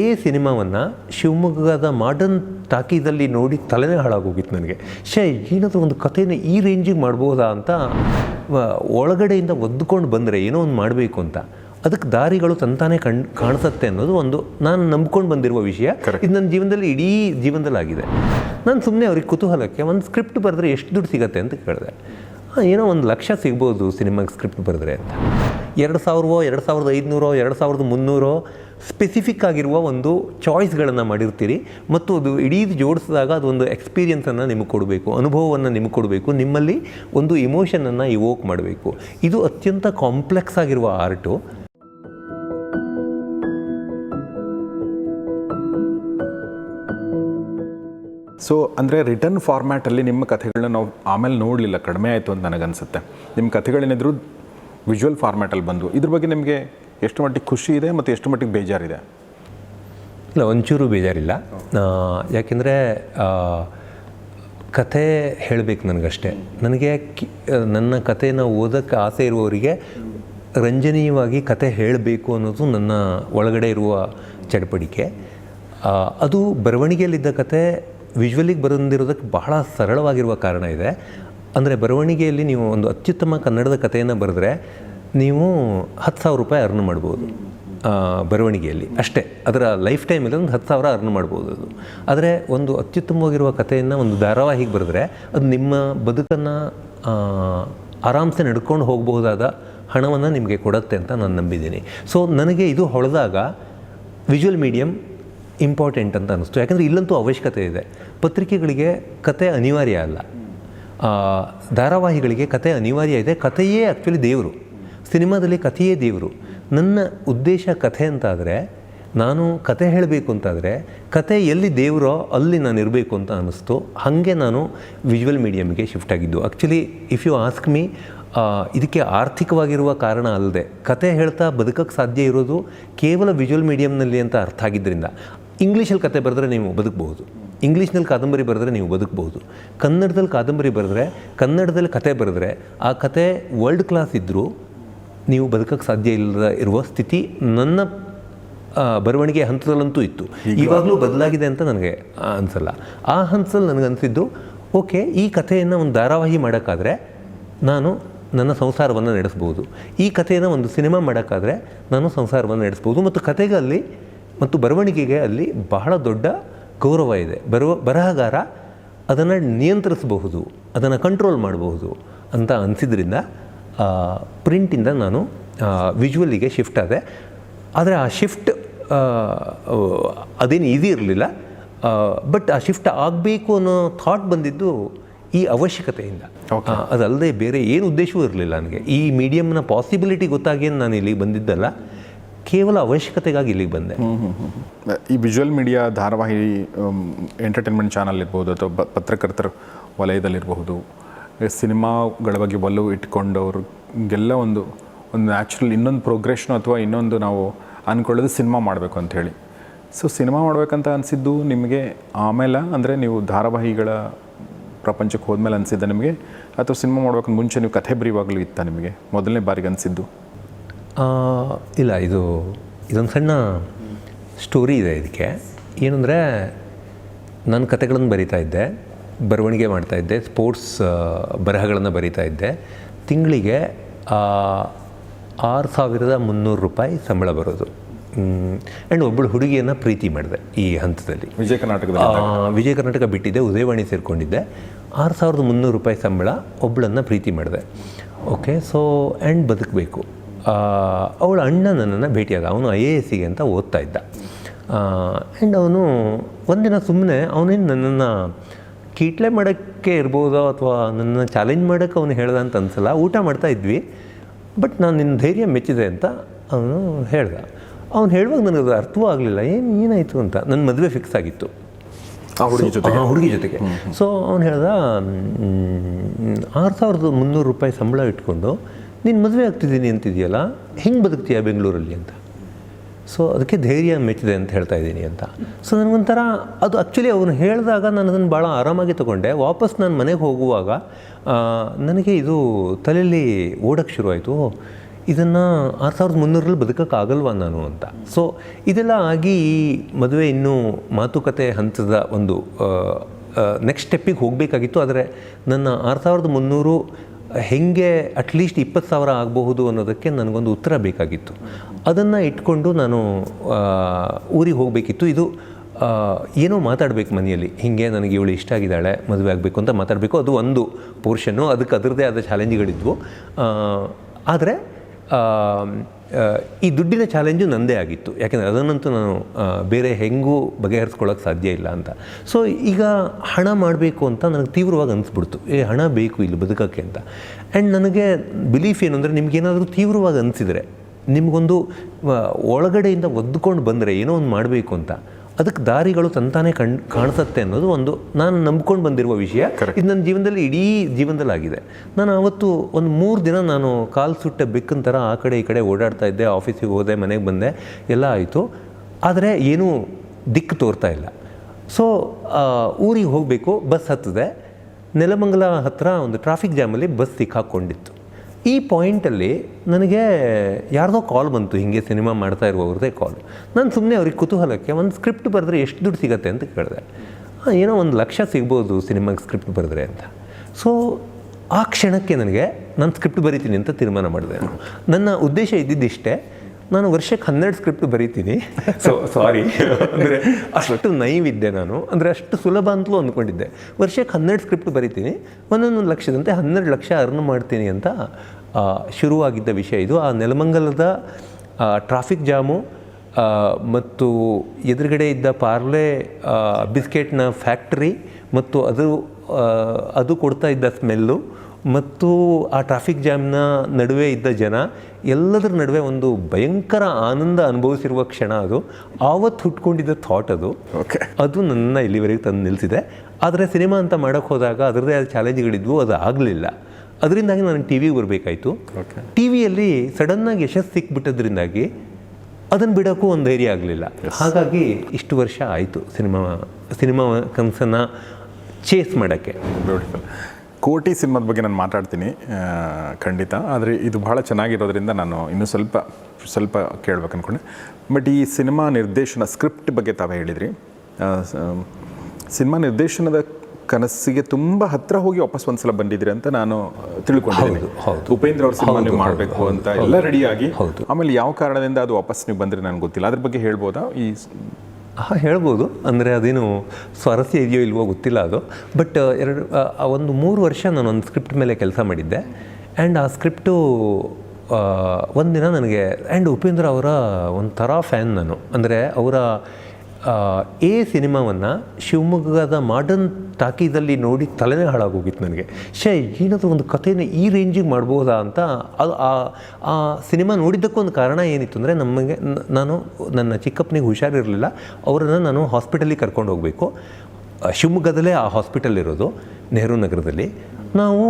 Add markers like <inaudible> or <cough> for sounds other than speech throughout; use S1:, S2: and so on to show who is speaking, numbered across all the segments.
S1: A ಸಿನಿಮಾವನ್ನು ಶಿವಮೊಗ್ಗದ modern ಟಾಕೀದಲ್ಲಿ ನೋಡಿ ತಲೆನೇ ಹಾಳಾಗೋಗಿತ್ತು ನನಗೆ. ಶೇ ಏನಾದರೂ ಒಂದು ಕಥೆನ ಈ ರೇಂಜಿಗೆ ಮಾಡ್ಬೋದಾ ಅಂತ ಒಳಗಡೆಯಿಂದ ಒದ್ದುಕೊಂಡು ಬಂದರೆ ಏನೋ ಒಂದು ಮಾಡಬೇಕು ಅಂತ. ಅದಕ್ಕೆ ದಾರಿಗಳು ತಂತಾನೇ ಕಣ್ ಕಾಣಿಸುತ್ತೆ ಅನ್ನೋದು ಒಂದು ನಾನು ನಂಬ್ಕೊಂಡು ಬಂದಿರುವ ವಿಷಯ. ಇದು ನನ್ನ ಜೀವನದಲ್ಲಿ ಇಡೀ ಜೀವನದಲ್ಲಿ ಆಗಿದೆ ನಾನು ಸುಮ್ಮನೆ ಅವ್ರಿಗೆ ಕುತೂಹಲಕ್ಕೆ ಒಂದು ಸ್ಕ್ರಿಪ್ಟ್ ಬರೆದ್ರೆ ಎಷ್ಟು ದುಡ್ಡು ಸಿಗತ್ತೆ ಅಂತ ಕೇಳಿದೆ. ಏನೋ ಒಂದು ಲಕ್ಷ ಸಿಗ್ಬೋದು ಸಿನಿಮಾಗೆ ಸ್ಕ್ರಿಪ್ಟ್ ಬರೆದ್ರೆ ಅಂತ. ಎರಡು ಸಾವಿರವೋ ಎರಡು ಸಾವಿರದ ಐದುನೂರೋ ಎರಡು ಸಾವಿರದ ಮುನ್ನೂರೋ ಸ್ಪೆಸಿಫಿಕ್ ಆಗಿರುವ ಒಂದು ಚಾಯ್ಸ್ಗಳನ್ನು ಮಾಡಿರ್ತೀರಿ ಮತ್ತು ಅದು ಇಡೀ ಜೋಡಿಸಿದಾಗ ಅದೊಂದು ಎಕ್ಸ್ಪೀರಿಯನ್ಸನ್ನು ನಿಮಗೆ ಕೊಡಬೇಕು, ಅನುಭವವನ್ನು ನಿಮಗೆ ಕೊಡಬೇಕು, ನಿಮ್ಮಲ್ಲಿ ಒಂದು ಇಮೋಷನನ್ನು ಇವೋಕ್ ಮಾಡಬೇಕು. ಇದು ಅತ್ಯಂತ ಕಾಂಪ್ಲೆಕ್ಸ್ ಆಗಿರುವ ಆರ್ಟು
S2: ಸೊ ಅಂದರೆ ರಿಟರ್ನ್ ಫಾರ್ಮ್ಯಾಟಲ್ಲಿ ನಿಮ್ಮ ಕಥೆಗಳನ್ನ ನಾವು ಆಮೇಲೆ ನೋಡಲಿಲ್ಲ, ಕಡಿಮೆ ಆಯಿತು ಅಂತ ನನಗನ್ಸುತ್ತೆ. ನಿಮ್ಮ ಕಥೆಗಳೇನಿದ್ರು ವಿಜುವಲ್ ಫಾರ್ಮ್ಯಾಟಲ್ಲಿ ಬಂದು ಇದ್ರ ಬಗ್ಗೆ ನಿಮಗೆ ಎಷ್ಟು ಮಟ್ಟಿಗೆ ಖುಷಿ ಇದೆ ಮತ್ತು ಎಷ್ಟು ಮಟ್ಟಿಗೆ ಬೇಜಾರಿದೆ?
S1: ಇಲ್ಲ, ಒಂಚೂರು ಬೇಜಾರಿಲ್ಲ. ಯಾಕೆಂದರೆ ಕತೆ ಹೇಳಬೇಕು ನನಗಷ್ಟೇ. ನನಗೆ ನನ್ನ ಕಥೆನ ಓದೋಕ್ಕೆ ಆಸೆ ಇರುವವರಿಗೆ ರಂಜನೀಯವಾಗಿ ಕತೆ ಹೇಳಬೇಕು ಅನ್ನೋದು ನನ್ನ ಒಳಗಡೆ ಇರುವ ಚಡಪಡಿಕೆ ಅದು ಬರವಣಿಗೆಯಲ್ಲಿದ್ದ ಕತೆ ವಿಜುವಲಿಗೆ ಬಂದಿರೋದಕ್ಕೆ ಬಹಳ ಸರಳವಾಗಿರುವ ಕಾರಣ ಇದೆ. ಅಂದರೆ ಬರವಣಿಗೆಯಲ್ಲಿ ನೀವು ಒಂದು ಅತ್ಯುತ್ತಮ ಕನ್ನಡದ ಕಥೆಯನ್ನು ಬರೆದ್ರೆ ನೀವು ಹತ್ತು ಸಾವಿರ ರೂಪಾಯಿ ಅರ್ನ್ ಮಾಡ್ಬೋದು ಬರವಣಿಗೆಯಲ್ಲಿ. ಅಷ್ಟೇ. ಅದರ ಲೈಫ್ ಟೈಮಲ್ಲಿ ಒಂದು ಹತ್ತು ಸಾವಿರ ಅರ್ನ್ ಮಾಡ್ಬೋದು ಅದು. ಆದರೆ ಒಂದು ಅತ್ಯುತ್ತಮವಾಗಿರುವ ಕಥೆಯನ್ನು ಒಂದು ಧಾರಾವಾಹಿಗೆ ಬರೆದ್ರೆ ಅದು ನಿಮ್ಮ ಬದುಕನ್ನು ಆರಾಮ್ಸೆ ನಡ್ಕೊಂಡು ಹೋಗಬಹುದಾದ ಹಣವನ್ನು ನಿಮಗೆ ಕೊಡುತ್ತೆ ಅಂತ ನಾನು ನಂಬಿದ್ದೀನಿ. ಸೊ ನನಗೆ ಇದು ಹೊಳೆದಾಗ ವಿಜುವಲ್ ಮೀಡಿಯಮ್ ಇಂಪಾರ್ಟೆಂಟ್ ಅಂತ ಅನ್ನಿಸ್ತು ಯಾಕಂದರೆ ಇಲ್ಲಂತೂ ಅವಶ್ಯಕತೆ ಇದೆ. ಪತ್ರಿಕೆಗಳಿಗೆ ಕತೆ ಅನಿವಾರ್ಯ ಅಲ್ಲ. ಧಾರಾವಾಹಿಗಳಿಗೆ ಕತೆ ಅನಿವಾರ್ಯ ಇದೆ. ಕಥೆಯೇ ಆ್ಯಕ್ಚುಲಿ ದೇವರು. ಸಿನಿಮಾದಲ್ಲಿ ಕಥೆಯೇ ದೇವರು. ನನ್ನ ಉದ್ದೇಶ ಕಥೆ ಅಂತಾದರೆ, ನಾನು ಕತೆ ಹೇಳಬೇಕು ಅಂತಾದರೆ ಕತೆ ಎಲ್ಲಿ ದೇವರೋ ಅಲ್ಲಿ ನಾನು ಇರಬೇಕು ಅಂತ ಅನ್ನಿಸ್ತು. ಹಾಗೆ ನಾನು ವಿಜುವಲ್ ಮೀಡಿಯಮ್ಗೆ ಶಿಫ್ಟ್ ಆಗಿದ್ದು. Actually if you ask me ಇದಕ್ಕೆ ಆರ್ಥಿಕವಾಗಿರುವ ಕಾರಣ ಅಲ್ಲದೆ ಕತೆ ಹೇಳ್ತಾ ಬದುಕಕ್ಕೆ ಸಾಧ್ಯ ಇರೋದು ಕೇವಲ ವಿಜುವಲ್ ಮೀಡಿಯಮ್ನಲ್ಲಿ ಅಂತ ಅರ್ಥ ಆಗಿದ್ದರಿಂದ. ಇಂಗ್ಲೀಷಲ್ಲಿ ಕತೆ ಬರೆದ್ರೆ ನೀವು ಬದುಕಬಹುದು ಇಂಗ್ಲೀಷ್ನಲ್ಲಿ ಕಾದಂಬರಿ ಬರೆದ್ರೆ ನೀವು ಬದುಕಬಹುದು ಕನ್ನಡದಲ್ಲಿ ಕಾದಂಬರಿ ಬರೆದ್ರೆ, ಕನ್ನಡದಲ್ಲಿ ಕತೆ ಬರೆದ್ರೆ, ಆ ಕತೆ ವರ್ಲ್ಡ್ ಕ್ಲಾಸ್ ಇದ್ದರೂ ನೀವು ಬದುಕಕ್ಕೆ ಸಾಧ್ಯ ಇಲ್ಲದ ಇರುವ ಸ್ಥಿತಿ ನನ್ನ ಬರವಣಿಗೆ ಹಂತದಲ್ಲಂತೂ ಇತ್ತು. ಇವಾಗಲೂ ಬದಲಾಗಿದೆ ಅಂತ ನನಗೆ ಅನಿಸಲ್ಲ ಅನ್ಸಲ್ಲ. ಆ ಹಂತದಲ್ಲಿ ನನಗನ್ಸಿದ್ದು ಓಕೆ ಈ ಕಥೆಯನ್ನು ಒಂದು ಧಾರಾವಾಹಿ ಮಾಡೋಕ್ಕಾದರೆ ನಾನು ನನ್ನ ಸಂಸಾರವನ್ನು ನಡೆಸ್ಬೋದು. ಈ ಕಥೆಯನ್ನು ಒಂದು ಸಿನಿಮಾ ಮಾಡೋಕ್ಕಾದರೆ ನಾನು ಸಂಸಾರವನ್ನು ನಡೆಸ್ಬೋದು. ಮತ್ತು ಕಥೆಗೆ ಅಲ್ಲಿ ಮತ್ತು ಬರವಣಿಗೆಗೆ ಅಲ್ಲಿ ಬಹಳ ದೊಡ್ಡ ಗೌರವ ಇದೆ. ಬರವ ಬರಹಗಾರ ಅದನ್ನು ನಿಯಂತ್ರಿಸಬಹುದು. ಅದನ್ನು ಕಂಟ್ರೋಲ್ ಮಾಡಬಹುದು ಅಂತ ಅನಿಸಿದ್ರಿಂದ ಪ್ರಿಂಟಿಂದ ನಾನು ವಿಜುವಲಿಗೆ ಶಿಫ್ಟ್ ಆದೆ. ಆದರೆ ಆ ಶಿಫ್ಟ್ ಅದೇನು ಇದು ಇರಲಿಲ್ಲ. ಬಟ್ ಆ ಶಿಫ್ಟ್ ಆಗಬೇಕು ಅನ್ನೋ ಥಾಟ್ ಬಂದಿದ್ದು ಈ ಅವಶ್ಯಕತೆಯಿಂದ. ಅದಲ್ಲದೆ ಬೇರೆ ಏನು ಉದ್ದೇಶವೂ ಇರಲಿಲ್ಲ ನನಗೆ. ಈ ಮೀಡಿಯಮ್ನ ಪಾಸಿಬಿಲಿಟಿ ಗೊತ್ತಾಗೇನು ನಾನು ಇಲ್ಲಿಗೆ ಬಂದಿದ್ದಲ್ಲ ಕೇವಲ ಅವಶ್ಯಕತೆಗಾಗಿ ಇಲ್ಲಿಗೆ ಬಂದೆ.
S2: ಈ ವಿಜುವಲ್ ಮೀಡಿಯಾ ಧಾರಾವಾಹಿ ಎಂಟರ್ಟೈನ್ಮೆಂಟ್ ಚಾನಲ್ ಇರ್ಬೋದು ಅಥವಾ ಪತ್ರಕರ್ತರ ವಲಯದಲ್ಲಿರಬಹುದು. ಸಿನಿಮಾಗಳ ಬಗ್ಗೆ ಒಲವು ಇಟ್ಕೊಂಡವ್ರಿಗೆಲ್ಲ ಒಂದು ಒಂದು ನ್ಯಾಚುರಲ್ ಇನ್ನೊಂದು ಪ್ರೋಗ್ರೆಷನ್ ಅಥವಾ ಇನ್ನೊಂದು ನಾವು ಅಂದ್ಕೊಳ್ಳೋದು ಸಿನಿಮಾ ಮಾಡಬೇಕು ಅಂಥೇಳಿ ಸೊ ಸಿನಿಮಾ ಮಾಡಬೇಕಂತ ಅನಿಸಿದ್ದು ನಿಮಗೆ ಆಮೇಲೆ, ಅಂದರೆ ನೀವು ಧಾರಾವಾಹಿಗಳ ಪ್ರಪಂಚಕ್ಕೆ ಹೋದ್ಮೇಲೆ ಅನಿಸಿದ್ದ ನಿಮಗೆ, ಅಥವಾ ಸಿನಿಮಾ ಮಾಡ್ಬೇಕಂತ ಮುಂಚೆ ನೀವು ಕಥೆ ಬರೆಯುವಾಗಲೂ ಇತ್ತ ನಿಮಗೆ? ಮೊದಲನೇ ಬಾರಿಗೆ ಅನಿಸಿದ್ದು.
S1: ಇಲ್ಲ, ಇದು, ಇದೊಂದು ಸಣ್ಣ ಸ್ಟೋರಿ ಇದೆ ಇದಕ್ಕೆ. ಏನಂದರೆ ನನ್ನ ಕತೆಗಳನ್ನು ಬರಿತಾ ಇದ್ದೆ. ಬರವಣಿಗೆ ಮಾಡ್ತಾ ಇದ್ದೆ ಸ್ಪೋರ್ಟ್ಸ್ ಬರಹಗಳನ್ನು ಬರೀತಾ ಇದ್ದೆ. ತಿಂಗಳಿಗೆ ಆರು ಸಾವಿರದ ಮುನ್ನೂರು ರೂಪಾಯಿ ಸಂಬಳ ಬರೋದು. ಆ್ಯಂಡ್ ಒಬ್ಬಳು ಹುಡುಗಿಯನ್ನು ಪ್ರೀತಿ ಮಾಡಿದೆ ಈ ಹಂತದಲ್ಲಿ.
S2: ವಿಜಯ
S1: ಕರ್ನಾಟಕ ವಿಜಯ ಕರ್ನಾಟಕ ಬಿಟ್ಟಿದ್ದೆ ಉದಯವಾಣಿ ಸೇರಿಕೊಂಡಿದ್ದೆ. ಆರು ಸಾವಿರದ ಮುನ್ನೂರು ರೂಪಾಯಿ ಸಂಬಳ ಒಬ್ಬಳನ್ನು ಪ್ರೀತಿ ಮಾಡಿದೆ. ಓಕೆ ಸೊ ಆ್ಯಂಡ್ ಬದುಕಬೇಕು. ಅವಳ ಅಣ್ಣ ನನ್ನನ್ನು ಭೇಟಿಯಾದ ಅವನು ಐ ಎ ಎಸ್ಸಿಗೆ ಅಂತ ಓದ್ತಾ ಇದ್ದ. ಆ್ಯಂಡ್ ಅವನು ಒಂದಿನ ಸುಮ್ಮನೆ ಅವನೇನು ನನ್ನನ್ನು ಕೀಟ್ಲೆ ಮಾಡೋಕ್ಕೆ ಇರ್ಬೋದೋ ಅಥವಾ ನನ್ನ ಚಾಲೆಂಜ್ ಮಾಡೋಕ್ಕೆ ಅವನು ಹೇಳ್ದ ಅಂತ ಅನ್ಸಲ್ಲ ಊಟ ಮಾಡ್ತಾ ಇದ್ವಿ. ಬಟ್ ನಾನು ನಿನ್ನ ಧೈರ್ಯ ಮೆಚ್ಚಿದೆ ಅಂತ ಅವನು ಹೇಳ್ದ. ಅವ್ನು ಹೇಳುವಾಗ ನನಗೆ ಅದು ಅರ್ಥವೂ ಆಗಲಿಲ್ಲ. ಏನು ಏನಾಯಿತು ಅಂತ. ನನ್ನ ಮದುವೆ ಫಿಕ್ಸ್ ಆಗಿತ್ತು.
S2: ಆ ಹುಡುಗಿ ಜೊತೆ
S1: ಆ ಹುಡುಗಿ ಜೊತೆಗೆ. ಸೊ ಅವನು ಹೇಳ್ದ ಆರು ಸಾವಿರದ ಮುನ್ನೂರು ರೂಪಾಯಿ ಸಂಬಳ ಇಟ್ಕೊಂಡು ನೀನು ಮದುವೆ ಆಗ್ತಿದ್ದೀನಿ ಅಂತಿದೆಯಲ್ಲ ಹೆಂಗೆ ಬದುಕ್ತೀಯ ಬೆಂಗಳೂರಲ್ಲಿ? ಅಂತ. ಸೊ ಅದಕ್ಕೆ ಧೈರ್ಯ ಮೆಚ್ಚಿದೆ ಅಂತ ಹೇಳ್ತಾ ಇದ್ದೀನಿ ಅಂತ. ಸೊ ನನಗೊಂಥರ ಅದು ಆ್ಯಕ್ಚುಲಿ ಅವನು ಹೇಳಿದಾಗ ನಾನು ಅದನ್ನು ಭಾಳ ಆರಾಮಾಗಿ ತೊಗೊಂಡೆ. ವಾಪಸ್ ನಾನು ಮನೆಗೆ ಹೋಗುವಾಗ ನನಗೆ ಇದು ತಲೆಯಲ್ಲಿ ಓಡೋಕ್ಕೆ ಶುರುವಾಯಿತು. ಇದನ್ನು ಆರು ಸಾವಿರದ ಮುನ್ನೂರಲ್ಲಿ ಬದುಕೋಕ್ಕಾಗಲ್ವಾ ನಾನು ಅಂತ. ಸೊ ಇದೆಲ್ಲ ಆಗಿ ಈ ಮದುವೆ ಇನ್ನೂ ಮಾತುಕತೆ ಹಂತದ ಒಂದು ನೆಕ್ಸ್ಟ್ ಸ್ಟೆಪ್ಪಿಗೆ ಹೋಗಬೇಕಾಗಿತ್ತು. ಆದರೆ ನನ್ನ ಆರು ಸಾವಿರದ ಮುನ್ನೂರು ಹೆಂಗೆ ಅಟ್ಲೀಸ್ಟ್ ಇಪ್ಪತ್ತು ಸಾವಿರ ಆಗಬಹುದು ಅನ್ನೋದಕ್ಕೆ ನನಗೊಂದು ಉತ್ತರ ಬೇಕಾಗಿತ್ತು. ಅದನ್ನು ಇಟ್ಕೊಂಡು ನಾನು ಊರಿಗೆ ಹೋಗಬೇಕಿತ್ತು. ಇದು ಏನೋ ಮಾತಾಡಬೇಕು ಮನೆಯಲ್ಲಿ. ಹೀಗೆ ನನಗೆ ಇವಳು ಇಷ್ಟ ಆಗಿದ್ದಾಳೆ, ಮದುವೆ ಆಗಬೇಕು ಅಂತ ಮಾತಾಡಬೇಕು. ಅದು ಒಂದು ಪೋರ್ಷನ್ನು ಅದಕ್ಕೆ ಅದರದ್ದೇ ಆದ ಚಾಲೆಂಜ್ಗಳಿದ್ವು ಆದರೆ ಈ ದುಡ್ಡಿನ ಚಾಲೆಂಜು ನನ್ನದೇ ಆಗಿತ್ತು. ಯಾಕೆಂದರೆ ಅದನ್ನಂತೂ ನಾನು ಬೇರೆ ಹೆಂಗೂ ಬಗೆಹರಿಸ್ಕೊಳ್ಳೋಕೆ ಸಾಧ್ಯ ಇಲ್ಲ ಅಂತ. ಸೊ ಈಗ ಹಣ ಮಾಡಬೇಕು ಅಂತ ನನಗೆ ತೀವ್ರವಾಗಿ ಅನಿಸ್ಬಿಡ್ತು. ಏ, ಹಣ ಬೇಕು ಇಲ್ಲಿ ಬದುಕೋಕ್ಕೆ ಅಂತ. ಆ್ಯಂಡ್ ನನಗೆ ಬಿಲೀಫ್ ಏನು ಅಂದರೆ ನಿಮಗೇನಾದರೂ ತೀವ್ರವಾಗಿ ಅನಿಸಿದರೆ, ನಿಮಗೊಂದು ಒಳಗಡೆಯಿಂದ ಒದ್ಕೊಂಡು ಬಂದರೆ ಏನೋ ಒಂದು ಮಾಡಬೇಕು ಅಂತ. ಅದಕ್ಕೆ ದಾರಿಗಳು ತಂತಾನೇ ಕಣ್ ಕಾಣಿಸುತ್ತೆ ಅನ್ನೋದು ಒಂದು ನಾನು ನಂಬ್ಕೊಂಡು ಬಂದಿರುವ ವಿಷಯ. ಇದು ನನ್ನ ಜೀವನದಲ್ಲಿ ಇಡೀ ಜೀವನದಲ್ಲಿ ಆಗಿದೆ. ನಾನು ಆವತ್ತು ಒಂದು ಮೂರು ದಿನ ನಾನು ಕಾಲು ಸುಟ್ಟೆ ಬೆಕ್ಕನ ಥರ ಆ ಕಡೆ ಈ ಕಡೆ ಓಡಾಡ್ತಾ ಇದ್ದೆ ಆಫೀಸಿಗೆ ಹೋದೆ ಮನೆಗೆ ಬಂದೆ ಎಲ್ಲ ಆಯಿತು. ಆದರೆ ಏನೂ ದಿಕ್ಕು ತೋರ್ತಾ ಇಲ್ಲ. ಸೊ ಊರಿಗೆ ಹೋಗಬೇಕು ಬಸ್ ಹತ್ತಿದೆ. ನೆಲಮಂಗಲ ಹತ್ತಿರ ಒಂದು ಟ್ರಾಫಿಕ್ ಜಾಮಲ್ಲಿ ಬಸ್ ಸಿಕ್ಕಾಕ್ಕೊಂಡಿತ್ತು ಈ ಪಾಯಿಂಟಲ್ಲಿ ನನಗೆ ಯಾರ್ದೋ ಕಾಲ್ ಬಂತು ಹೀಗೆ ಸಿನಿಮಾ ಮಾಡ್ತಾ ಇರುವವ್ರದ್ದೇ ಕಾಲ್ ನಾನು ಸುಮ್ಮನೆ ಅವ್ರಿಗೆ ಕುತೂಹಲಕ್ಕೆ ಒಂದು ಸ್ಕ್ರಿಪ್ಟ್ ಬರೆದ್ರೆ ಎಷ್ಟು ದುಡ್ಡು ಸಿಗತ್ತೆ ಅಂತ ಕೇಳಿದೆ. "ಆ, ಏನೋ ಒಂದು ಲಕ್ಷ ಸಿಗ್ಬೋದು ಸಿನಿಮಾಗೆ ಸ್ಕ್ರಿಪ್ಟ್ ಬರೆದ್ರೆ ಅಂತ. ಸೊ ಆ ಕ್ಷಣಕ್ಕೆ ನನಗೆ ನಾನು ಸ್ಕ್ರಿಪ್ಟ್ ಬರಿತೀನಿ ಅಂತ ತೀರ್ಮಾನ ಮಾಡಿದೆ ನಾನು. ನನ್ನ ಉದ್ದೇಶ ಇದ್ದಿದ್ದಿಷ್ಟೇ ನಾನು ವರ್ಷಕ್ಕೆ ಹನ್ನೆರಡು ಸ್ಕ್ರಿಪ್ಟ್ ಬರೀತೀನಿ. ಸೊ ಸಾರಿ ಅಂದರೆ ಅಷ್ಟು ನೈವಿದ್ದೆ ನಾನು. ಅಂದರೆ ಅಷ್ಟು ಸುಲಭ ಅಂತಲೂ ಅಂದ್ಕೊಂಡಿದ್ದೆ. ವರ್ಷಕ್ಕೆ ಹನ್ನೆರಡು ಸ್ಕ್ರಿಪ್ಟ್ ಬರೀತೀನಿ. ಒಂದೊಂದು ಲಕ್ಷದಂತೆ ಹನ್ನೆರಡು ಲಕ್ಷ ಅರ್ನ್ ಮಾಡ್ತೀನಿ ಅಂತ ಶುರುವಾಗಿದ್ದ ವಿಷಯ ಇದು. ಆ ನೆಲಮಂಗಲದ ಟ್ರಾಫಿಕ್ ಜಾಮು ಮತ್ತು ಎದುರುಗಡೆ ಇದ್ದ ಪಾರ್ಲೆ ಬಿಸ್ಕೆಟ್ನ ಫ್ಯಾಕ್ಟ್ರಿ ಮತ್ತು ಅದು ಅದು ಕೊಡ್ತಾ ಇದ್ದ ಸ್ಮೆಲ್ಲು ಮತ್ತು ಆ ಟ್ರಾಫಿಕ್ ಜಾಮ್ನ ನಡುವೆ ಇದ್ದ ಜನ ಎಲ್ಲದರ ನಡುವೆ ಒಂದು ಭಯಂಕರ ಆನಂದ ಅನುಭವಿಸಿರುವ ಕ್ಷಣ ಅದು. ಆವತ್ತು ಹುಟ್ಕೊಂಡಿದ್ದ ಥಾಟ್ ಅದು.
S2: ಓಕೆ
S1: ಅದು ನನ್ನ ಇಲ್ಲಿವರೆಗೆ ತಂದು ನಿಲ್ಲಿಸಿದೆ. ಆದರೆ ಸಿನಿಮಾ ಅಂತ ಮಾಡೋಕ್ಕೆ ಹೋದಾಗ ಅದರದೇ ಆದ ಚಾಲೆಂಜ್ಗಳಿದ್ವು ಅದು ಆಗಲಿಲ್ಲ. ಅದರಿಂದಾಗಿ ನಾನು ಟಿ ವಿಗೆ ಬರಬೇಕಾಯಿತು. ಟಿ ವಿಯಲ್ಲಿ ಸಡನ್ನಾಗಿ ಯಶಸ್ಸು ಸಿಕ್ಬಿಟ್ಟದ್ರಿಂದಾಗಿ ಅದನ್ನು ಬಿಡೋಕ್ಕೂ ಒಂದು ಧೈರ್ಯ ಆಗಲಿಲ್ಲ. ಹಾಗಾಗಿ ಇಷ್ಟು ವರ್ಷ ಆಯಿತು ಸಿನಿಮಾ ಸಿನಿಮಾ ಕನಸನ್ನು ಚೇಸ್ ಮಾಡೋಕ್ಕೆ.
S2: ಬ್ಯೂಟಿಫುಲ್ ಕೋಟಿ ಸಿನಿಮಾದ ಬಗ್ಗೆ ನಾನು ಮಾತಾಡ್ತೀನಿ ಖಂಡಿತ. ಆದರೆ ಇದು ಬಹಳ ಚೆನ್ನಾಗಿರೋದ್ರಿಂದ ನಾನು ಇನ್ನೂ ಸ್ವಲ್ಪ ಸ್ವಲ್ಪ ಕೇಳ್ಬೇಕು ಅಂದ್ಕೊಂಡೆ ಬಟ್ ಈ ಸಿನಿಮಾ ನಿರ್ದೇಶನ ಸ್ಕ್ರಿಪ್ಟ್ ಬಗ್ಗೆ ತಾವೇ ಹೇಳಿದ್ರಿ. ಸಿನಿಮಾ ನಿರ್ದೇಶನದ ಕನಸಿಗೆ ತುಂಬ ಹತ್ತಿರ ಹೋಗಿ ವಾಪಸ್ ಒಂದ್ಸಲ ಬಂದಿದ್ರಿ ಅಂತ ನಾನು ತಿಳ್ಕೊಂಡಿದ್ದೀನಿ. ಉಪೇಂದ್ರ ಅವ್ರ ಸಿನಿಮಾ ನೀವು ಮಾಡಬೇಕು ಅಂತ ಎಲ್ಲ ರೆಡಿಯಾಗಿ. ಆಮೇಲೆ ಯಾವ ಕಾರಣದಿಂದ ಅದು ವಾಪಸ್ ನೀವು ಬಂದ್ರಿ ನನಗೆ ಗೊತ್ತಿಲ್ಲ. ಅದ್ರ ಬಗ್ಗೆ ಹೇಳ್ಬೋದಾ? ಈ
S1: ಹೇಳ್ಬೋದು. ಅಂದರೆ ಅದೇನು ಸ್ವಾರಸ್ಯ ಇದೆಯೋ ಇಲ್ವೋ ಗೊತ್ತಿಲ್ಲ ಅದು. ಬಟ್ ಎರಡು ಆ, ಒಂದು ಮೂರು ವರ್ಷ ನಾನು ಒಂದು ಸ್ಕ್ರಿಪ್ಟ್ ಮೇಲೆ ಕೆಲಸ ಮಾಡಿದ್ದೆ. ಆ್ಯಂಡ್ ಆ ಸ್ಕ್ರಿಪ್ಟು ಒಂದಿನ ನನಗೆ ಆ್ಯಂಡ್ ಉಪೇಂದ್ರ ಅವರ ಒಂಥರ ಫ್ಯಾನ್ ನಾನು. ಅಂದರೆ ಅವರ ಎ ಸಿನಿಮಾವನ್ನು ಶಿವಮೊಗ್ಗದ ಮಾಡರ್ನ್ ಟಾಕೀದಲ್ಲಿ ನೋಡಿ ತಲೆನೇ ಹಾಳಾಗೋಗಿತ್ತು ನನಗೆ. ಶೇ ಏನಾದರೂ ಒಂದು ಕಥೆನ ಈ ರೇಂಜಿಗೆ ಮಾಡ್ಬೋದಾ ಅಂತ ಅದು ಆ ಆ ಸಿನಿಮಾ ನೋಡಿದ್ದಕ್ಕೂ ಒಂದು ಕಾರಣ ಏನಿತ್ತು ಅಂದರೆ ನಮಗೆ ನಾನು ನನ್ನ ಚಿಕ್ಕಪ್ಪನಿಗೆ ಹುಷಾರಿರಲಿಲ್ಲ. ಅವರನ್ನು ನಾನು ಹಾಸ್ಪಿಟಲಿಗೆ ಕರ್ಕೊಂಡು ಹೋಗಬೇಕು. ಶಿವಮೊಗ್ಗದಲ್ಲೇ ಆ ಹಾಸ್ಪಿಟಲ್ ಇರೋದು, ನೆಹರು ನಗರದಲ್ಲಿ. ನಾವು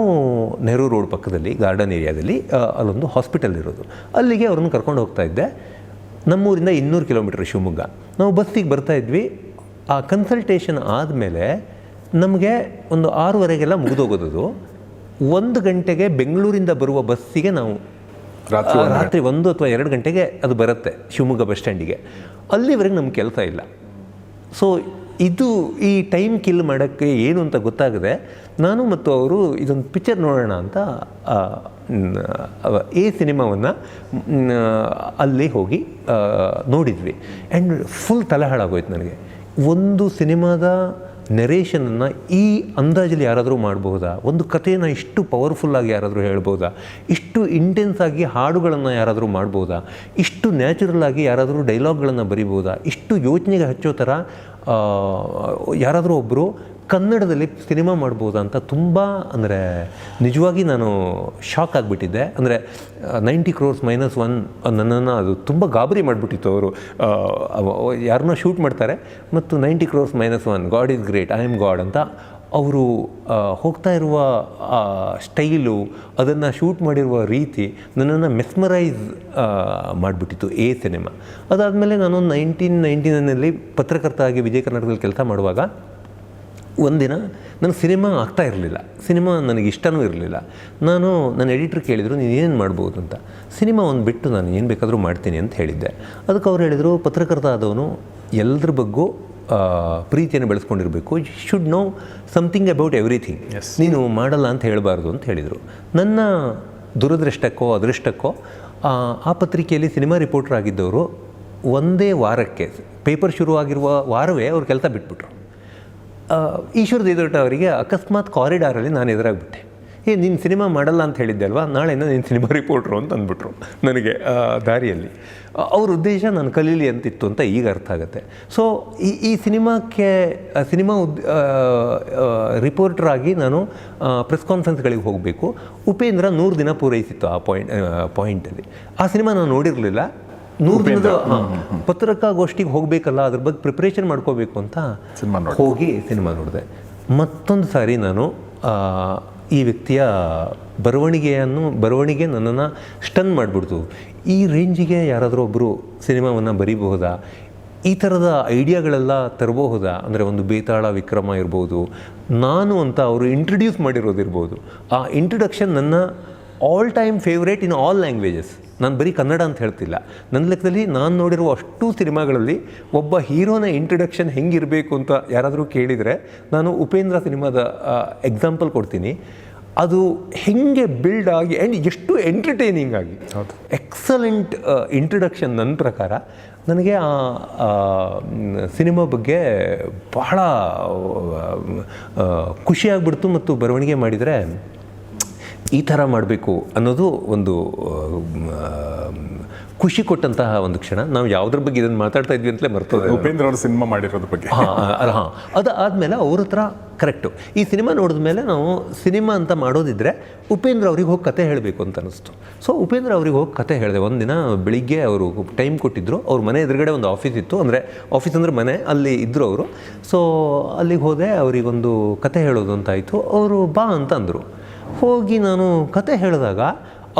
S1: ನೆಹರು ರೋಡ್ ಪಕ್ಕದಲ್ಲಿ ಗಾರ್ಡನ್ ಏರಿಯಾದಲ್ಲಿ ಅಲ್ಲೊಂದು ಹಾಸ್ಪಿಟಲ್ ಇರೋದು. ಅಲ್ಲಿಗೆ ಅವ್ರನ್ನ ಕರ್ಕೊಂಡು ಹೋಗ್ತಾ ಇದ್ದೆ. ನಮ್ಮೂರಿಂದ ಇನ್ನೂರು ಕಿಲೋಮೀಟ್ರ್ ಶಿವಮೊಗ್ಗ. ನಾವು ಬಸ್ಸಿಗೆ ಬರ್ತಾ ಇದ್ವಿ. ಆ ಕನ್ಸಲ್ಟೇಷನ್ ಆದಮೇಲೆ ನಮಗೆ ಒಂದು ಆರೂವರೆಗೆಲ್ಲ ಮುಗಿದೋಗೋದು ಒಂದು ಗಂಟೆಗೆ ಬೆಂಗಳೂರಿಂದ ಬರುವ ಬಸ್ಸಿಗೆ ನಾವು
S2: ರಾತ್ರಿ
S1: ರಾತ್ರಿ ಒಂದು ಅಥವಾ ಎರಡು ಗಂಟೆಗೆ ಅದು ಬರುತ್ತೆ ಶಿವಮೊಗ್ಗ ಬಸ್ ಸ್ಟ್ಯಾಂಡಿಗೆ. ಅಲ್ಲಿವರೆಗೆ ನಮ್ಗೆ ಕೆಲಸ ಇಲ್ಲ. ಸೊ ಇದು ಈ ಟೈಮ್ ಕಿಲ್ ಮಾಡೋಕ್ಕೆ ಏನು ಅಂತ ಗೊತ್ತಾಗದೆ ನಾನು ಮತ್ತು ಅವರು ಇದೊಂದು ಪಿಕ್ಚರ್ ನೋಡೋಣ ಅಂತ ಈ ಸಿನಿಮಾವನ್ನು ಅಲ್ಲಿ ಹೋಗಿ ನೋಡಿದ್ವಿ. ಆ್ಯಂಡ್ ಫುಲ್ ತಲೆಹಾಳಾಗೋಯ್ತು ನನಗೆ. ಒಂದು ಸಿನಿಮಾದ ನೆರೇಷನನ್ನು ಈ ಅಂದಾಜಲ್ಲಿ ಯಾರಾದರೂ ಮಾಡಬಹುದಾ? ಒಂದು ಕಥೆಯನ್ನು ಇಷ್ಟು ಪವರ್ಫುಲ್ಲಾಗಿ ಯಾರಾದರೂ ಹೇಳ್ಬೋದಾ ಇಷ್ಟು ಇಂಟೆನ್ಸ್ ಆಗಿ ಹಾಡುಗಳನ್ನು ಯಾರಾದರೂ ಮಾಡ್ಬೋದಾ ಇಷ್ಟು ನ್ಯಾಚುರಲ್ ಆಗಿ ಯಾರಾದರೂ ಡೈಲಾಗ್ಗಳನ್ನು ಬರಿಬೋದಾ ಇಷ್ಟು ಯೋಚನೆಗೆ ಹಚ್ಚೋ ಥರ ಯಾರಾದರೂ ಒಬ್ಬರು ಕನ್ನಡದಲ್ಲಿ ಸಿನಿಮಾ ಮಾಡ್ಬೋದಾ ಅಂತ ತುಂಬ ಅಂದರೆ ನಿಜವಾಗಿ ನಾನು ಶಾಕ್ ಆಗಿಬಿಟ್ಟಿದ್ದೆ. ಅಂದರೆ ನೈಂಟಿ ಕ್ರೋರ್ಸ್ ಮೈನಸ್ ಒನ್ ನನ್ನನ್ನು ಅದು ತುಂಬ ಗಾಬರಿ ಮಾಡಿಬಿಟ್ಟಿತ್ತು ಅವರು. ಯಾರನ್ನೋ ಶೂಟ್ ಮಾಡ್ತಾರೆ. ಮತ್ತು ninety crores minus one God is great I am God ಅಂತ ಅವರು ಹೋಗ್ತಾ ಇರುವ ಸ್ಟೈಲು ಅದನ್ನು ಶೂಟ್ ಮಾಡಿರುವ ರೀತಿ ನನ್ನನ್ನು ಮೆಸ್ಮರೈಸ್ ಮಾಡಿಬಿಟ್ಟಿತ್ತು ಎ ಸಿನಿಮಾ. ಅದಾದಮೇಲೆ ನಾನು ನೈನ್ಟೀನ್ ನೈಂಟಿ ನೈನಲ್ಲಿ ಪತ್ರಕರ್ತ ಆಗಿ ವಿಜಯ ಕರ್ನಾಟಕದಲ್ಲಿ ಕೆಲಸ ಮಾಡುವಾಗ ಒಂದಿನ ನನ್ನ ಸಿನಿಮಾ ಆಗ್ತಾ ಇರಲಿಲ್ಲ. ಸಿನಿಮಾ ನನಗೆ ಇಷ್ಟನೂ ಇರಲಿಲ್ಲ. ನಾನು ನನ್ನ ಎಡಿಟ್ರ್ ಕೇಳಿದರು ನೀನು ಏನು ಮಾಡ್ಬೋದು ಅಂತ. ಸಿನಿಮಾ ಒಂದು ಬಿಟ್ಟು ನಾನು ಏನು ಬೇಕಾದರೂ ಮಾಡ್ತೀನಿ ಅಂತ ಹೇಳಿದ್ದೆ. ಅದಕ್ಕೆ ಅವ್ರು ಹೇಳಿದರು ಪತ್ರಕರ್ತ ಆದವನು ಎಲ್ಲರ ಬಗ್ಗೂ ಪ್ರೀತಿಯನ್ನು ಬೆಳೆಸ್ಕೊಂಡಿರಬೇಕು. Should know something about everything ನೀನು ಮಾಡಲ್ಲ ಅಂತ ಹೇಳಬಾರ್ದು ಅಂತ ಹೇಳಿದರು. ನನ್ನ ದುರದೃಷ್ಟಕ್ಕೋ ಅದೃಷ್ಟಕ್ಕೋ ಆ, ಆ ಪತ್ರಿಕೆಯಲ್ಲಿ ಸಿನಿಮಾ ರಿಪೋರ್ಟರ್ ಆಗಿದ್ದವರು ಒಂದೇ ವಾರಕ್ಕೆ ಪೇಪರ್ ಶುರುವಾಗಿರುವ ವಾರವೇ ಅವ್ರ ಕೆಲಸ ಬಿಟ್ಬಿಟ್ರು. ಆ, ಈಶ್ವರ ದೇದೊಟ್ಟ ಅವರಿಗೆ ಅಕಸ್ಮಾತ್ ಕಾರಿಡಾರಲ್ಲಿ ನಾನು ಎದುರಾಗ್ಬಿಟ್ಟೆ. ಏ ನೀನು ಸಿನಿಮಾ ಮಾಡಲ್ಲ ಅಂತ ಹೇಳಿದ್ದೆ ಅಲ್ವಾ? ನಾಳೆಯಿಂದ ನಿನ್ನ ಸಿನಿಮಾ ರಿಪೋರ್ಟ್ರು ಅಂತ ಅಂದ್ಬಿಟ್ರು ನನಗೆ ದಾರಿಯಲ್ಲಿ. ಅವ್ರ ಉದ್ದೇಶ ನಾನು ಕಲೀಲಿ ಅಂತಿತ್ತು ಅಂತ ಈಗ ಅರ್ಥ ಆಗುತ್ತೆ. ಸೊ ಈ ಈ ಸಿನಿಮಾಕ್ಕೆ ಸಿನಿಮಾ ಉದ್ ರಿಪೋರ್ಟರ್ ಆಗಿ ನಾನು ಪ್ರೆಸ್ ಕಾನ್ಫರೆನ್ಸ್ಗಳಿಗೆ ಹೋಗಬೇಕು. ಉಪೇಂದ್ರ ನೂರು ದಿನ ಪೂರೈಸಿತ್ತು ಆ ಪಾಯಿಂಟ್ ಪಾಯಿಂಟಲ್ಲಿ ಆ ಸಿನಿಮಾ ನಾನು ನೋಡಿರಲಿಲ್ಲ. ನೂರು ದಿನದ ಪತ್ರಿಕಾಗೋಷ್ಠಿಗೆ ಹೋಗಬೇಕಲ್ಲ ಅದ್ರ ಬಗ್ಗೆ ಪ್ರಿಪ್ರೇಷನ್ ಮಾಡ್ಕೋಬೇಕು ಅಂತ ಹೋಗಿ ಸಿನಿಮಾ ನೋಡಿದೆ. ಮತ್ತೊಂದು ಸಾರಿ ನಾನು ಈ ವ್ಯಕ್ತಿಯ ಬರವಣಿಗೆಯನ್ನು ಬರವಣಿಗೆ ನನ್ನನ್ನು ಸ್ಟನ್ ಮಾಡಿಬಿಡ್ತು. ಈ ರೇಂಜಿಗೆ ಯಾರಾದರೂ ಒಬ್ಬರು ಸಿನಿಮಾವನ್ನು ಬರೀಬಹುದಾ? ಈ ಥರದ ಐಡಿಯಾಗಳೆಲ್ಲ ತರಬಹುದಾ? ಅಂದರೆ ಒಂದು ಬೇತಾಳ ವಿಕ್ರಮ ಇರ್ಬೋದು ನಾನು ಅಂತ ಅವರು ಇಂಟ್ರಡ್ಯೂಸ್ ಮಾಡಿರೋದಿರ್ಬೋದು. ಆ ಇಂಟ್ರಡಕ್ಷನ್ ನನ್ನ all time favourite in all languages ನಾನು ಬರೀ ಕನ್ನಡ ಅಂತ ಹೇಳ್ತಿಲ್ಲ. ನನ್ನ ಲೆಕ್ಕದಲ್ಲಿ ನಾನು ನೋಡಿರುವ ಅಷ್ಟು ಸಿನಿಮಾಗಳಲ್ಲಿ ಒಬ್ಬ ಹೀರೋನ ಇಂಟ್ರಡಕ್ಷನ್ ಹೆಂಗಿರಬೇಕು ಅಂತ ಯಾರಾದರೂ ಕೇಳಿದರೆ ನಾನು ಉಪೇಂದ್ರ ಸಿನಿಮಾದ ಎಕ್ಸಾಂಪಲ್ ಕೊಡ್ತೀನಿ. ಅದು ಹೆಂಗೆ ಬಿಲ್ಡ್ ಆಗಿ ಆ್ಯಂಡ್ ಎಷ್ಟು ಎಂಟರ್ಟೈನಿಂಗ್ ಆಗಿ. ಎಕ್ಸಲೆಂಟ್ ಇಂಟ್ರಡಕ್ಷನ್ ನನ್ನ ಪ್ರಕಾರ ನನಗೆ ಆ ಸಿನಿಮಾ ಬಗ್ಗೆ ಬಹಳ ಖುಷಿಯಾಗ್ಬಿಡ್ತು ಮತ್ತು ಬರವಣಿಗೆ ಮಾಡಿದರೆ ಈ ಥರ ಮಾಡಬೇಕು ಅನ್ನೋದು ಒಂದು ಖುಷಿ ಕೊಟ್ಟಂತಹ ಒಂದು ಕ್ಷಣ. ನಾವು ಯಾವುದ್ರ ಬಗ್ಗೆ ಇದನ್ನು ಮಾತಾಡ್ತಾ ಇದ್ವಿ ಅಂತಲೇ ಬರ್ತದೆ
S2: ಉಪೇಂದ್ರ ಅವರು ಸಿನಿಮಾ ಮಾಡಿರೋದ್ರ ಬಗ್ಗೆ.
S1: ಹಾಂ ಹಾಂ. ಅದು ಆದಮೇಲೆ ಅವ್ರ ಹತ್ರ ಕರೆಕ್ಟು ಈ ಸಿನಿಮಾ ನೋಡಿದ ಮೇಲೆ ನಾವು ಸಿನಿಮಾ ಅಂತ ಮಾಡೋದಿದ್ರೆ ಉಪೇಂದ್ರ ಅವ್ರಿಗೆ ಹೋಗಿ ಕತೆ ಹೇಳಬೇಕು ಅಂತ ಅನಿಸ್ತು. ಸೊ ಉಪೇಂದ್ರ ಅವ್ರಿಗೆ ಹೋಗಿ ಕತೆ ಹೇಳಿದೆ. ಒಂದಿನ ಬೆಳಿಗ್ಗೆ ಅವರು ಟೈಮ್ ಕೊಟ್ಟಿದ್ದರು ಅವ್ರ ಮನೆ ಎದುರುಗಡೆ ಒಂದು ಆಫೀಸ್ ಇತ್ತು. ಅಂದರೆ ಆಫೀಸ್ ಅಂದರೆ ಮನೆ ಅಲ್ಲಿ ಇದ್ದರು ಅವರು. ಸೊ ಅಲ್ಲಿಗೆ ಹೋದೆ ಅವರಿಗೊಂದು ಕತೆ ಹೇಳೋದು ಅಂತಾಯಿತು ಅವರು ಬಾ ಅಂತ ಅಂದರು. ಹೋಗಿ ನಾನು ಕತೆ ಹೇಳಿದಾಗ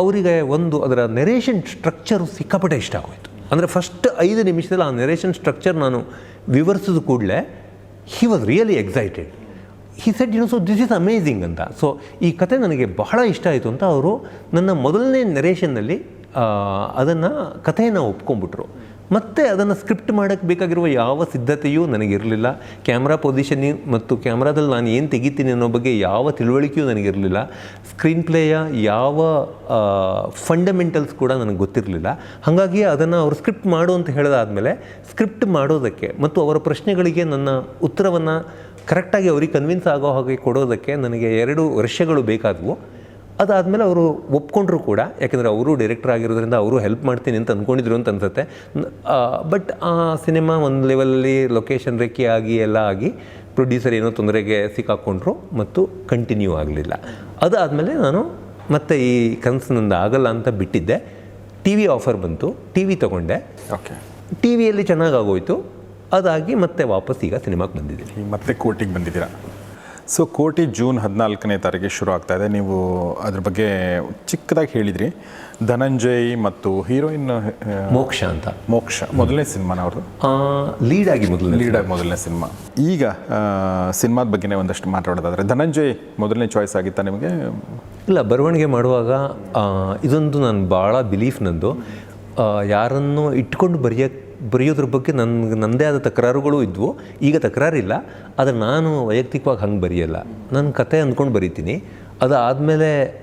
S1: ಅವರಿಗೆ ಒಂದು ಅದರ ನೆರೇಷನ್ ಸ್ಟ್ರಕ್ಚರ್ ಸಿಕ್ಕಾಪಟ್ಟೆ ಇಷ್ಟ ಆಗೋಯಿತು. ಅಂದರೆ ಫಸ್ಟ್ ಐದು ನಿಮಿಷದಲ್ಲಿ ಆ ನೆರೇಷನ್ ಸ್ಟ್ರಕ್ಚರ್ ನಾನು ವಿವರಿಸಿದ ಕೂಡಲೇ he was really excited he said you so this is amazing ಅಂತ. ಸೊ ಈ ಕತೆ ನನಗೆ ಬಹಳ ಇಷ್ಟ ಆಯಿತು ಅಂತ ಅವರು ನನ್ನ ಮೊದಲನೇ ನೆರೇಷನ್ನಲ್ಲಿ ಅದನ್ನು ಕಥೆಯನ್ನು ಒಪ್ಕೊಂಡ್ಬಿಟ್ರು. ಮತ್ತೆ ಅದನ್ನು ಸ್ಕ್ರಿಪ್ಟ್ ಮಾಡೋಕ್ಕೆ ಬೇಕಾಗಿರುವ ಯಾವ ಸಿದ್ಧತೆಯೂ ನನಗಿರಲಿಲ್ಲ. ಕ್ಯಾಮ್ರಾ ಪೊಸಿಷನಿಂಗ್ ಮತ್ತು ಕ್ಯಾಮ್ರಾದಲ್ಲಿ ನಾನು ಏನು ತೆಗಿತೀನಿ ಅನ್ನೋ ಬಗ್ಗೆ ಯಾವ ತಿಳುವಳಿಕೆಯೂ ನನಗಿರಲಿಲ್ಲ. ಸ್ಕ್ರೀನ್ ಪ್ಲೇಯ ಯಾವ ಫಂಡಮೆಂಟಲ್ಸ್ ಕೂಡ ನನಗೆ ಗೊತ್ತಿರಲಿಲ್ಲ. ಹಾಗಾಗಿ ಅದನ್ನು ಅವರು ಸ್ಕ್ರಿಪ್ಟ್ ಮಾಡು ಅಂತ ಹೇಳಿದಾದಮೇಲೆ ಸ್ಕ್ರಿಪ್ಟ್ ಮಾಡೋದಕ್ಕೆ ಮತ್ತು ಅವರ ಪ್ರಶ್ನೆಗಳಿಗೆ ನನ್ನ ಉತ್ತರವನ್ನು ಕರೆಕ್ಟಾಗಿ ಅವ್ರಿಗೆ ಕನ್ವಿನ್ಸ್ ಆಗೋ ಹಾಗೆ ಕೊಡೋದಕ್ಕೆ ನನಗೆ ಎರಡು ವರ್ಷಗಳು ಬೇಕಾದವು. ಅದಾದಮೇಲೆ ಅವರು ಒಪ್ಕೊಂಡ್ರು ಕೂಡ ಯಾಕೆಂದರೆ ಅವರು ಡೈರೆಕ್ಟರ್ ಆಗಿರೋದ್ರಿಂದ ಅವರು ಹೆಲ್ಪ್ ಮಾಡ್ತೀನಿ ಅಂತ ಅಂದ್ಕೊಂಡಿದ್ರು ಅಂತ ಅನ್ಸುತ್ತೆ. ಬಟ್ ಆ ಸಿನಿಮಾ ಒಂದು ಲೆವೆಲಲ್ಲಿ ಲೊಕೇಶನ್ ರೇಖೆ ಆಗಿ ಎಲ್ಲ ಆಗಿ ಪ್ರೊಡ್ಯೂಸರ್ ಏನೋ ತೊಂದರೆಗೆ ಸಿಕ್ಕಾಕ್ಕೊಂಡ್ರು ಮತ್ತು ಕಂಟಿನ್ಯೂ ಆಗಲಿಲ್ಲ. ಅದಾದಮೇಲೆ ನಾನು ಮತ್ತೆ ಈ ಕನಸು ನಂದು ಆಗಲ್ಲ ಅಂತ ಬಿಟ್ಟಿದ್ದೆ. ಟಿ ವಿ ಆಫರ್ ಬಂತು ಟಿ ವಿ ತೊಗೊಂಡೆ
S2: ಓಕೆ
S1: ಟಿ ವಿಯಲ್ಲಿ ಚೆನ್ನಾಗಾಗೋಯ್ತು ಅದಾಗಿ ಮತ್ತೆ ವಾಪಸ್ ಈಗ ಸಿನಿಮಾಗೆ ಬಂದಿದ್ದೀನಿ.
S2: ಮತ್ತೆ ಕೋಟಿಗೆ ಬಂದಿದ್ದೀರಾ? ಸೊ ಕೋಟಿ ಜೂನ್ ಹದಿನಾಲ್ಕನೇ ತಾರೀಕಿಗೆ ಶುರು ಆಗ್ತಾ ಇದೆ. ನೀವು ಅದ್ರ ಬಗ್ಗೆ ಚಿಕ್ಕದಾಗಿ ಹೇಳಿದ್ರಿ. ಧನಂಜಯ್ ಮತ್ತು ಹೀರೋಯಿನ್
S1: ಮೋಕ್ಷ ಅಂತ.
S2: ಮೋಕ್ಷ ಮೊದಲನೇ ಸಿನಿಮಾನ ಅವರು
S1: ಲೀಡ್ ಆಗಿ ಮೊದಲನೇ
S2: ಲೀಡ್ ಆಗಿ ಮೊದಲನೇ ಸಿನಿಮಾ. ಈಗ ಸಿನಿಮಾದ ಬಗ್ಗೆನೇ ಒಂದಷ್ಟು ಮಾತಾಡೋದಾದರೆ ಧನಂಜಯ್ ಮೊದಲನೇ ಚಾಯ್ಸ್ ಆಗಿತ್ತಾ ನಿಮಗೆ?
S1: ಇಲ್ಲ ಬರವಣಿಗೆ ಮಾಡುವಾಗ ಇದೊಂದು ನಾನು ಭಾಳ ಬಿಲೀಫ್ ನಂದು. ಯಾರನ್ನು ಇಟ್ಕೊಂಡು ಬರೆಯೋಕ್ಕೆ ಬರೆಯೋದ್ರ ಬಗ್ಗೆ ನನ್ಗೆ ನನ್ನದೇ ಆದ ತಕರಾರುಗಳು ಇದ್ವು. ಈಗ ತಕರಾರಿಲ್ಲ. ಆದರೆ ನಾನು ವೈಯಕ್ತಿಕವಾಗಿ ಹಂಗೆ ಬರೆಯಲ್ಲ. ನನ್ನ ಕತೆ ಅಂದ್ಕೊಂಡು ಬರಿತೀನಿ. ಆದಮೇಲೆ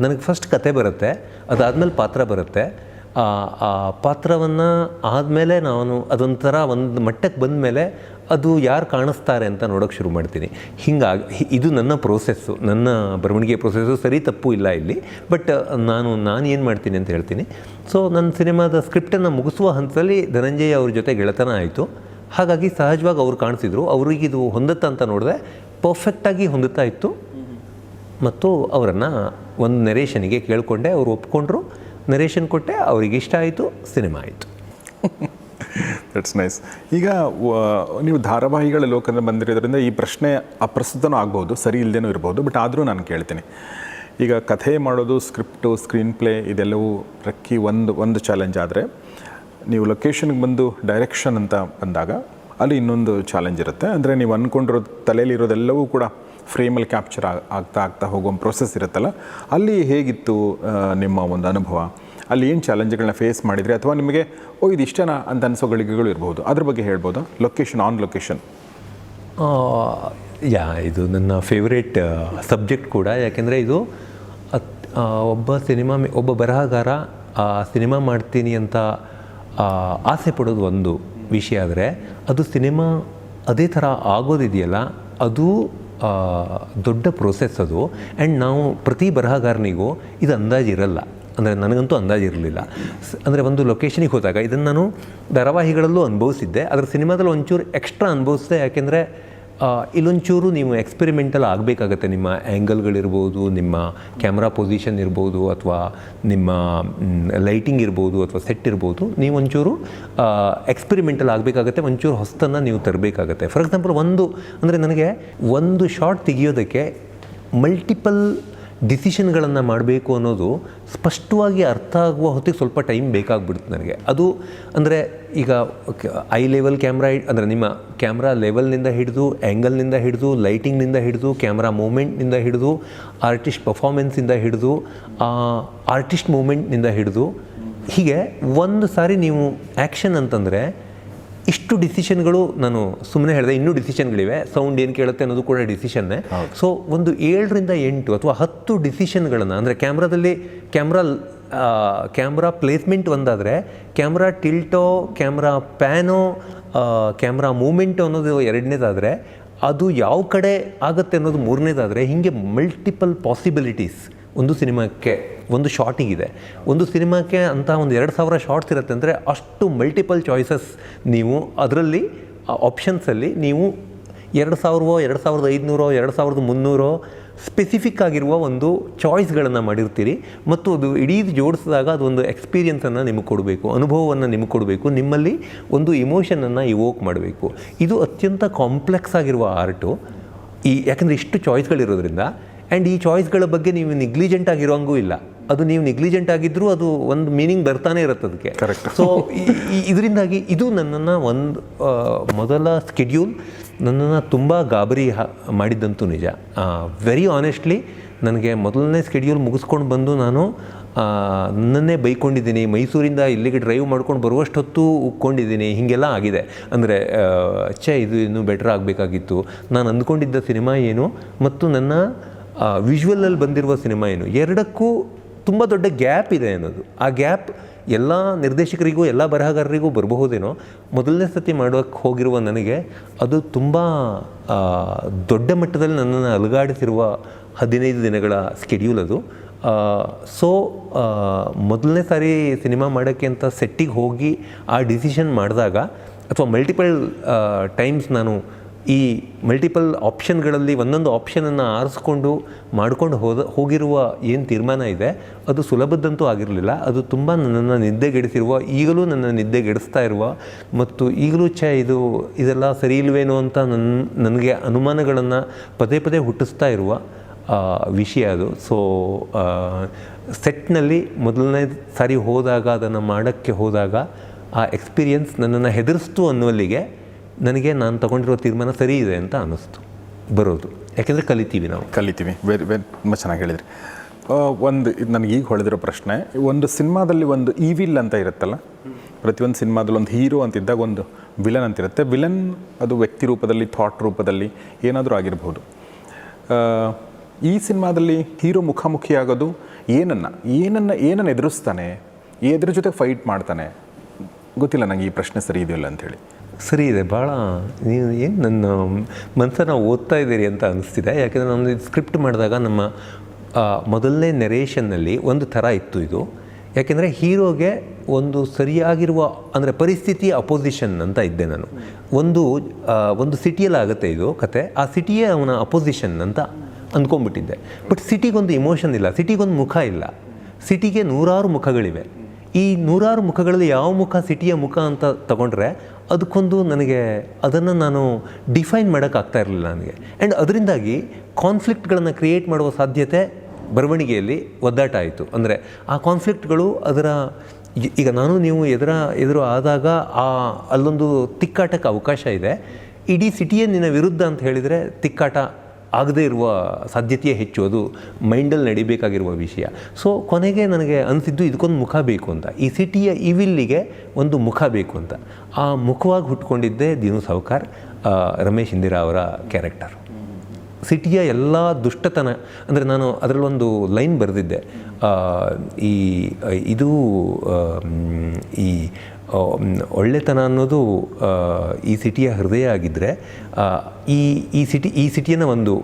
S1: ನನಗೆ ಫಸ್ಟ್ ಕತೆ ಬರುತ್ತೆ. ಅದಾದಮೇಲೆ ಪಾತ್ರ ಬರುತ್ತೆ. ಆ ಆ ಪಾತ್ರವನ್ನು ಆದಮೇಲೆ ನಾನು ಅದೊಂಥರ ಒಂದು ಮಟ್ಟಕ್ಕೆ ಬಂದ ಮೇಲೆ ಅದು ಯಾರು ಕಾಣಿಸ್ತಾರೆ ಅಂತ ನೋಡೋಕ್ಕೆ ಶುರು ಮಾಡ್ತೀನಿ. ಹಿಂಗಾಗಿ ಇದು ನನ್ನ ಪ್ರೋಸೆಸ್ಸು ನನ್ನ ಬರವಣಿಗೆ ಪ್ರೋಸೆಸ್ಸು ಸರಿ ತಪ್ಪು ಇಲ್ಲ ಇಲ್ಲಿ ಬಟ್ ನಾನು ನಾನು ಏನು ಮಾಡ್ತೀನಿ ಅಂತ ಹೇಳ್ತೀನಿ. ಸೊ ನನ್ನ ಸಿನಿಮಾದ ಸ್ಕ್ರಿಪ್ಟನ್ನು ಮುಗಿಸುವ ಹಂತದಲ್ಲಿ ಧನಂಜಯ ಅವ್ರ ಜೊತೆ ಗೆಳೆತನ ಆಯಿತು. ಹಾಗಾಗಿ ಸಹಜವಾಗಿ ಅವ್ರು ಕಾಣಿಸಿದ್ರು. ಅವ್ರಿಗೆ ಇದು ಹೊಂದುತ್ತಾ ಅಂತ ನೋಡಿದೆ ಪರ್ಫೆಕ್ಟಾಗಿ ಹೊಂದುತ್ತಾ ಇತ್ತು. ಮತ್ತು ಅವರನ್ನು ಒಂದು ನೆರೇಷನಿಗೆ ಕೇಳಿಕೊಂಡೆ, ಅವರು ಒಪ್ಕೊಂಡ್ರು. ನರೇಷನ್ ಕೊಟ್ಟೆ, ಅವ್ರಿಗೆ ಇಷ್ಟ ಆಯಿತು, ಸಿನಿಮಾ ಆಯಿತು. <laughs>
S2: ದಟ್ಸ್ ನೈಸ್ ಈಗ ನೀವು ಧಾರಾವಾಹಿಗಳ ಲೋಕದಲ್ಲಿ ಬಂದಿರೋದ್ರಿಂದ ಈ ಪ್ರಶ್ನೆ ಅಪ್ರಸ್ತುತನೂ ಆಗ್ಬೋದು, ಸರಿ ಇಲ್ಲದೇನೂ ಇರ್ಬೋದು ಬಟ್ ಆದರೂ ನಾನು ಕೇಳ್ತೀನಿ. ಈಗ ಕಥೆ ಮಾಡೋದು, ಸ್ಕ್ರಿಪ್ಟು ಸ್ಕ್ರೀನ್ ಪ್ಲೇ ಇದೆಲ್ಲವೂ ಪ್ರಕ್ಕಿ ಒಂದು ಒಂದು ಚಾಲೆಂಜ್ ಆದರೆ, ನೀವು ಲೊಕೇಶನ್ಗೆ ಬಂದು ಡೈರೆಕ್ಷನ್ ಅಂತ ಬಂದಾಗ ಅಲ್ಲಿ ಇನ್ನೊಂದು ಚಾಲೆಂಜ್ ಇರುತ್ತೆ. ಅಂದರೆ ನೀವು ಅಂದ್ಕೊಂಡಿರೋ ತಲೆಯಲ್ಲಿರೋದೆಲ್ಲವೂ ಕೂಡ ಫ್ರೇಮಲ್ಲಿ ಕ್ಯಾಪ್ಚರ್ ಆಗ್ತಾ ಆಗ್ತಾ ಹೋಗೋ ಪ್ರೊಸೆಸ್ ಇರುತ್ತಲ್ಲ, ಅಲ್ಲಿ ಹೇಗಿತ್ತು ನಿಮ್ಮ ಒಂದು ಅನುಭವ? ಅಲ್ಲಿ ಏನು ಚಾಲೆಂಜ್ಗಳನ್ನ ಫೇಸ್ ಮಾಡಿದರೆ ಅಥವಾ ನಿಮಗೆ, ಓ, ಇದು ಇಷ್ಟನಾ ಅಂತ ಅನಿಸೋ ಗಳಿಗೆಗಳು ಇರ್ಬೋದು. ಅದ್ರ ಬಗ್ಗೆ ಹೇಳ್ಬೋದು? ಲೊಕೇಶನ್ ಆನ್ ಲೊಕೇಶನ್
S1: ಯಾ, ಇದು ನನ್ನ ಫೇವ್ರೇಟ್ ಸಬ್ಜೆಕ್ಟ್ ಕೂಡ. ಯಾಕೆಂದರೆ ಇದು ಒಬ್ಬ ಸಿನಿಮಾ ಒಬ್ಬ ಬರಹಗಾರ ಸಿನಿಮಾ ಮಾಡ್ತೀನಿ ಅಂತ ಆಸೆ ಪಡೋದು ಒಂದು ವಿಷಯ ಆದರೆ, ಅದು ಸಿನಿಮಾ ಅದೇ ಥರ ಆಗೋದಿದೆಯಲ್ಲ, ಅದು ದೊಡ್ಡ ಪ್ರೋಸೆಸ್ ಅದು. ಆ್ಯಂಡ್ ನಾವು ಪ್ರತಿ ಬರಹಗಾರನಿಗೂ ಇದು ಅಂದಾಜು ಇರಲ್ಲ. ಅಂದರೆ ನನಗಂತೂ ಅಂದಾಜು ಇರಲಿಲ್ಲ ಅಂದರೆ ಒಂದು ಲೊಕೇಶನಿಗೆ ಹೋದಾಗ ಇದನ್ನು ನಾನು ಧಾರಾವಾಹಿಗಳಲ್ಲೂ ಅನುಭವಿಸಿದ್ದೆ. ಅದರ ಸಿನಿಮಾದಲ್ಲಿ ಒಂಚೂರು ಎಕ್ಸ್ಟ್ರಾ ಅನುಭವಿಸಿದೆ. ಯಾಕೆಂದರೆ ಇಲ್ಲೊಂಚೂರು ನೀವು ಎಕ್ಸ್ಪೆರಿಮೆಂಟಲ್ ಆಗಬೇಕಾಗತ್ತೆ. ನಿಮ್ಮ ಆ್ಯಂಗಲ್ಗಳಿರ್ಬೋದು ನಿಮ್ಮ ಕ್ಯಾಮ್ರಾ ಪೊಸಿಷನ್ ಇರ್ಬೋದು, ಅಥವಾ ನಿಮ್ಮ ಲೈಟಿಂಗ್ ಇರ್ಬೋದು, ಅಥವಾ ಸೆಟ್ ಇರ್ಬೋದು. ನೀವು ಒಂಚೂರು ಎಕ್ಸ್ಪೆರಿಮೆಂಟಲ್ ಆಗಬೇಕಾಗತ್ತೆ. ಒಂಚೂರು ಹೊಸ್ತನ್ನು ನೀವು ತರಬೇಕಾಗತ್ತೆ. ಫಾರ್ ಎಕ್ಸಾಂಪಲ್ ಒಂದು, ಅಂದರೆ ನನಗೆ ಒಂದು ಶಾರ್ಟ್ ತೆಗಿಯೋದಕ್ಕೆ ಮಲ್ಟಿಪಲ್ ಡಿಸಿಷನ್ಗಳನ್ನು ಮಾಡಬೇಕು ಅನ್ನೋದು ಸ್ಪಷ್ಟವಾಗಿ ಅರ್ಥ ಆಗುವ ಹೊತ್ತಿಗೆ ಸ್ವಲ್ಪ ಟೈಮ್ ಬೇಕಾಗ್ಬಿಡುತ್ತೆ ನನಗೆ. ಅದು ಅಂದರೆ ಈಗ ಐ ಲೆವೆಲ್ ಕ್ಯಾಮ್ರಾ ಅಂದರೆ ನಿಮ್ಮ ಕ್ಯಾಮ್ರಾ ಲೆವೆಲ್ನಿಂದ ಹಿಡಿದು ಆ್ಯಂಗಲ್ನಿಂದ ಹಿಡಿದು, ಲೈಟಿಂಗ್ನಿಂದ ಹಿಡಿದು, ಕ್ಯಾಮ್ರಾ ಮೂಮೆಂಟ್ನಿಂದ ಹಿಡಿದು, ಆರ್ಟಿಸ್ಟ್ ಪರ್ಫಾರ್ಮೆನ್ಸಿಂದ ಹಿಡಿದು ಆರ್ಟಿಸ್ಟ್ ಮೂಮೆಂಟ್ನಿಂದ ಹಿಡಿದು ಹೀಗೆ ಒಂದು ಸಾರಿ ನೀವು ಆ್ಯಕ್ಷನ್ ಅಂತಂದರೆ ಇಷ್ಟು ಡಿಸಿಷನ್ಗಳು ನಾನು ಸುಮ್ಮನೆ ಹೇಳಿದೆ ಇನ್ನೂ ಡಿಸಿಷನ್ಗಳಿವೆ. ಸೌಂಡ್ ಏನು ಕೇಳುತ್ತೆ ಅನ್ನೋದು ಕೂಡ ಡಿಸಿಷನ್ನೇ. ಸೊ ಒಂದು ಏಳರಿಂದ ಎಂಟು ಅಥವಾ ಹತ್ತು ಡಿಸಿಷನ್ಗಳನ್ನು ಅಂದರೆ ಕ್ಯಾಮ್ರಾದಲ್ಲಿ ಕ್ಯಾಮ್ರಾ ಕ್ಯಾಮ್ರಾ ಪ್ಲೇಸ್ಮೆಂಟ್ ಒಂದಾದರೆ ಕ್ಯಾಮ್ರಾ ಟಿಲ್ಟೋ ಕ್ಯಾಮ್ರಾ ಪ್ಯಾನೋ ಕ್ಯಾಮ್ರಾ ಮೂಮೆಂಟು ಅನ್ನೋದು ಎರಡನೇದಾದರೆ ಅದು ಯಾವ ಕಡೆ ಆಗುತ್ತೆ ಅನ್ನೋದು ಮೂರನೇದಾದರೆ ಹೀಗೆ ಮಲ್ಟಿಪಲ್ ಪಾಸಿಬಿಲಿಟೀಸ್. ಒಂದು ಸಿನಿಮಾಕ್ಕೆ ಒಂದು ಶಾರ್ಟಿಗಿದೆ ಒಂದು ಸಿನಿಮಾಕ್ಕೆ ಅಂತ ಒಂದು ಎರಡು ಸಾವಿರ ಶಾರ್ಟ್ಸ್ ಇರುತ್ತೆ ಅಂದರೆ ಅಷ್ಟು ಮಲ್ಟಿಪಲ್ ಚಾಯ್ಸಸ್ ನೀವು ಅದರಲ್ಲಿ ಆಪ್ಷನ್ಸಲ್ಲಿ ನೀವು ಎರಡು ಸಾವಿರವೋ, ಎರಡು ಸಾವಿರದ ಐದುನೂರೋ, ಎರಡು ಸಾವಿರದ ಮುನ್ನೂರೋ ಸ್ಪೆಸಿಫಿಕ್ ಆಗಿರುವ ಒಂದು ಚಾಯ್ಸ್ಗಳನ್ನು ಮಾಡಿರ್ತೀರಿ. ಮತ್ತು ಅದು ಇಡೀ ಜೋಡಿಸಿದಾಗ ಅದು ಒಂದು ಎಕ್ಸ್ಪೀರಿಯನ್ಸನ್ನು ನಿಮಗೆ ಕೊಡಬೇಕು, ಅನುಭವವನ್ನು ನಿಮಗೆ ಕೊಡಬೇಕು, ನಿಮ್ಮಲ್ಲಿ ಒಂದು ಇಮೋಷನನ್ನು ಇವೋಕ್ ಮಾಡಬೇಕು. ಇದು ಅತ್ಯಂತ ಕಾಂಪ್ಲೆಕ್ಸ್ ಆಗಿರುವ ಆರ್ಟು ಈ ಯಾಕಂದರೆ ಇಷ್ಟು ಚಾಯ್ಸ್ಗಳಿರೋದ್ರಿಂದ ಆ್ಯಂಡ್ ಈ ಚಾಯ್ಸ್ಗಳ ಬಗ್ಗೆ ನೀವು ನೆಗ್ಲಿಜೆಂಟ್ ಆಗಿರೋಂಗೂ ಇಲ್ಲ. ಅದು ನೀವು ನೆಗ್ಲಿಜೆಂಟ್ ಆಗಿದ್ದರೂ ಅದು ಒಂದು ಮೀನಿಂಗ್ ಬರ್ತಾನೆ ಇರುತ್ತೆ ಅದಕ್ಕೆ
S2: ಕರೆಕ್ಟ್
S1: ಸೊ ಇದರಿಂದಾಗಿ ಇದು ನನ್ನನ್ನು ಒಂದು ಮೊದಲ ಸ್ಕೆಡ್ಯೂಲ್ ನನ್ನನ್ನು ತುಂಬ ಗಾಬರಿ ಹ- ಮಾಡಿದ್ದಂತೂ ನಿಜ. ವೆರಿ ಆನೆಸ್ಟ್ಲಿ ನನಗೆ ಮೊದಲನೇ ಸ್ಕೆಡ್ಯೂಲ್ ಮುಗಿಸ್ಕೊಂಡು ಬಂದು ನಾನು ನನ್ನೇ ನನ್ನನ್ನೇ ಬೈಕೊಂಡಿದ್ದೀನಿ. ಮೈಸೂರಿಂದ ಇಲ್ಲಿಗೆ ಡ್ರೈವ್ ಮಾಡ್ಕೊಂಡು ಬರುವಷ್ಟೊತ್ತು ಉಕ್ಕೊಂಡಿದ್ದೀನಿ. ಹೀಗೆಲ್ಲ ಆಗಿದೆ. ಅಂದರೆ ಛೇ ಇದು ಇನ್ನೂ ಬೆಟ್ರ್ ಆಗಬೇಕಾಗಿತ್ತು. ನಾನು ಅಂದ್ಕೊಂಡಿದ್ದ ಸಿನಿಮಾ ಏನು? ಮತ್ತು ನನ್ನ ವಿಜುವಲಲ್ಲಿ ಬಂದಿರುವ ಸಿನಿಮಾ ಏನು? ಎರಡಕ್ಕೂ ತುಂಬ ದೊಡ್ಡ ಗ್ಯಾಪ್ ಇದೆ ಅನ್ನೋದು. ಆ ಗ್ಯಾಪ್ ಎಲ್ಲ ನಿರ್ದೇಶಕರಿಗೂ, ಎಲ್ಲ ಬರಹಗಾರರಿಗೂ ಬರಬಹುದೇನೋ, ಮೊದಲನೇ ಸತಿ ಮಾಡೋಕ್ಕೆ ಹೋಗಿರುವ ನನಗೆ ಅದು ತುಂಬ ದೊಡ್ಡ ಮಟ್ಟದಲ್ಲಿ ನನ್ನನ್ನು ಅಲುಗಾಡಿಸಿರುವ ಹದಿನೈದು ದಿನಗಳ ಸ್ಕೆಡ್ಯೂಲ್ ಅದು. ಸೊ ಮೊದಲನೇ ಸಾರಿ ಸಿನಿಮಾ ಮಾಡೋಕ್ಕೆ ಅಂತ ಸೆಟ್ಟಿಗೆ ಹೋಗಿ ಆ ಡಿಸಿಷನ್ ಮಾಡಿದಾಗ, ಅಥವಾ ಮಲ್ಟಿಪಲ್ ಟೈಮ್ಸ್ ನಾನು ಈ ಮಲ್ಟಿಪಲ್ ಆಪ್ಷನ್ಗಳಲ್ಲಿ ಒಂದೊಂದು ಆಪ್ಷನನ್ನು ಆರಿಸ್ಕೊಂಡು ಮಾಡ್ಕೊಂಡು ಹೋದ, ಹೋಗಿರುವ ಏನು ತೀರ್ಮಾನ ಇದೆ, ಅದು ಸುಲಭದ್ದಂತೂ ಆಗಿರಲಿಲ್ಲ. ಅದು ತುಂಬ ನನ್ನನ್ನು ನಿದ್ದೆಗೆಡಿಸಿರುವ, ಈಗಲೂ ನನ್ನ ನಿದ್ದೆಗೆಡಿಸ್ತಾ ಇರುವ ಮತ್ತು ಈಗಲೂ ಚ ಇದು, ಇದೆಲ್ಲ ಸರಿ ಇಲ್ವೇನೋ ಅಂತ ನನ್ನ ನನಗೆ ಅನುಮಾನಗಳನ್ನು ಪದೇ ಪದೇ ಹುಟ್ಟಿಸ್ತಾ ಇರುವ ವಿಷಯ ಅದು. ಸೊ ಸೆಟ್ನಲ್ಲಿ ಮೊದಲನೇ ಸಾರಿ ಹೋದಾಗ, ಅದನ್ನು ಮಾಡೋಕ್ಕೆ ಹೋದಾಗ ಆ ಎಕ್ಸ್ಪೀರಿಯನ್ಸ್ ನನ್ನನ್ನು ಹೆದರಿಸ್ತು ಅನ್ನುವಲ್ಲಿಗೆ ನನಗೆ ನಾನು ತಗೊಂಡಿರೋ ತೀರ್ಮಾನ ಸರಿ ಇದೆ ಅಂತ ಅನ್ನಿಸ್ತು, ಬರೋದು. ಯಾಕೆಂದರೆ ಕಲಿತೀವಿ ನಾವು.
S2: ಕಲಿತೀವಿ. ವೆರಿ ವೆರಿ ತುಂಬ ಚೆನ್ನಾಗಿ ಹೇಳಿದ್ರಿ. ಒಂದು ನನಗೆ ಈಗ ಹೊಳೆದಿರೋ ಪ್ರಶ್ನೆ, ಒಂದು ಸಿನಿಮಾದಲ್ಲಿ ಒಂದು ಈವಿಲ್ ಅಂತ ಇರುತ್ತಲ್ಲ, ಪ್ರತಿಯೊಂದು ಸಿನಿಮಾದಲ್ಲಿ ಒಂದು ಹೀರೋ ಅಂತಿದ್ದಾಗ ಒಂದು ವಿಲನ್ ಅಂತಿರುತ್ತೆ ವಿಲನ್ ಅದು ವ್ಯಕ್ತಿ ರೂಪದಲ್ಲಿ ಥಾಟ್ ರೂಪದಲ್ಲಿ ಏನಾದರೂ ಆಗಿರ್ಬೋದು. ಈ ಸಿನಿಮಾದಲ್ಲಿ ಹೀರೋ ಮುಖಾಮುಖಿ ಆಗೋದು ಏನನ್ನ? ಏನನ್ನ, ಏನನ್ನು ಎದುರಿಸ್ತಾನೆ? ಎದ್ರ ಜೊತೆ ಫೈಟ್ ಮಾಡ್ತಾನೆ? ಗೊತ್ತಿಲ್ಲ ನನಗೆ ಈ ಪ್ರಶ್ನೆ ಸರಿ ಇದೆಯಲ್ಲ ಅಂಥೇಳಿ
S1: ಸರಿ ಇದೆ, ಭಾಳ ನೀವು ಏನು ನನ್ನ ಮನಸ್ಸನ್ನು ಓದ್ತಾ ಇದ್ದೀರಿ ಅಂತ ಅನಿಸ್ತಿದೆ. ಯಾಕೆಂದರೆ ನಾನು ಸ್ಕ್ರಿಪ್ಟ್ ಮಾಡಿದಾಗ ನಮ್ಮ ಮೊದಲನೇ ನೆರೇಷನ್ನಲ್ಲಿ ಒಂದು ಥರ ಇತ್ತು ಇದು. ಯಾಕೆಂದರೆ ಹೀರೋಗೆ ಒಂದು ಸರಿಯಾಗಿರುವ, ಅಂದರೆ ಪರಿಸ್ಥಿತಿ ಅಪೋಸಿಷನ್ ಅಂತ ಇದ್ದೆ ನಾನು. ಒಂದು ಒಂದು ಸಿಟಿಯಲ್ಲಿ ಆಗುತ್ತೆ ಇದು ಕತೆ. ಆ ಸಿಟಿಯೇ ಅವನ ಅಪೋಸಿಷನ್ ಅಂತ ಅಂದ್ಕೊಂಡ್ಬಿಟ್ಟಿದ್ದೆ ಬಟ್ ಸಿಟಿಗೊಂದು ಇಮೋಷನ್ ಇಲ್ಲ, ಸಿಟಿಗೊಂದು ಮುಖ ಇಲ್ಲ. ಸಿಟಿಗೆ ನೂರಾರು ಮುಖಗಳಿವೆ. ಈ ನೂರಾರು ಮುಖಗಳಲ್ಲಿ ಯಾವ ಮುಖ ಸಿಟಿಯ ಮುಖ ಅಂತ ತಗೊಂಡ್ರೆ ಅದಕ್ಕೊಂದು ನನಗೆ ಅದನ್ನು ನಾನು ಡಿಫೈನ್ ಮಾಡೋಕ್ಕಾಗ್ತಾ ಇರಲಿಲ್ಲ ನನಗೆ. ಆ್ಯಂಡ್ ಅದರಿಂದಾಗಿ ಕಾನ್ಫ್ಲಿಕ್ಟ್ಗಳನ್ನು ಕ್ರಿಯೇಟ್ ಮಾಡುವ ಸಾಧ್ಯತೆ ಬರವಣಿಗೆಯಲ್ಲಿ ಒದ್ದಾಟ ಆಯಿತು. ಅಂದರೆ ಆ ಕಾನ್ಫ್ಲಿಕ್ಟ್ಗಳು ಅದರ, ಈಗ ನಾನು ನೀವು ಎದುರ, ಎದುರು ಆದಾಗ ಆ, ಅಲ್ಲೊಂದು ತಿಕ್ಕಾಟಕ್ಕೆ ಅವಕಾಶ ಇದೆ. ಇಡೀ ಸಿಟಿಯೇ ನಿನ್ನ ವಿರುದ್ಧ ಅಂತ ಹೇಳಿದರೆ ತಿಕ್ಕಾಟ ಆಗದೇ ಇರುವ ಸಾಧ್ಯತೆಯೇ ಹೆಚ್ಚು. ಅದು ಮೈಂಡಲ್ಲಿ ನಡಿಬೇಕಾಗಿರುವ ವಿಷಯ. ಸೊ ಕೊನೆಗೆ ನನಗೆ ಅನಿಸಿದ್ದು ಇದಕ್ಕೊಂದು ಮುಖ ಬೇಕು ಅಂತ. ಈ ಸಿಟಿಯ ಇವಿಲ್ಲಿಗೆ ಒಂದು ಮುಖ ಬೇಕು ಅಂತ. ಆ ಮುಖವಾಗಿ ಹುಟ್ಕೊಂಡಿದ್ದೇ ದಿನು ಸಾವುಕಾರ್ ರಮೇಶ್ ಇಂದಿರಾ ಅವರ ಕ್ಯಾರೆಕ್ಟರ್. ಸಿಟಿಯ ಎಲ್ಲ ದುಷ್ಟತನ, ಅಂದರೆ ನಾನು ಅದರಲ್ಲೊಂದು ಲೈನ್ ಬರೆದಿದ್ದೆ. ಈ, ಇದು ಈ ಒಳ್ಳೆತನ ಅನ್ನೋದು ಈ ಸಿಟಿಯ ಹೃದಯ ಆಗಿದ್ದರೆ ಈ ಈ ಸಿಟಿ, ಈ ಸಿಟಿಯನ್ನು ಒಂದು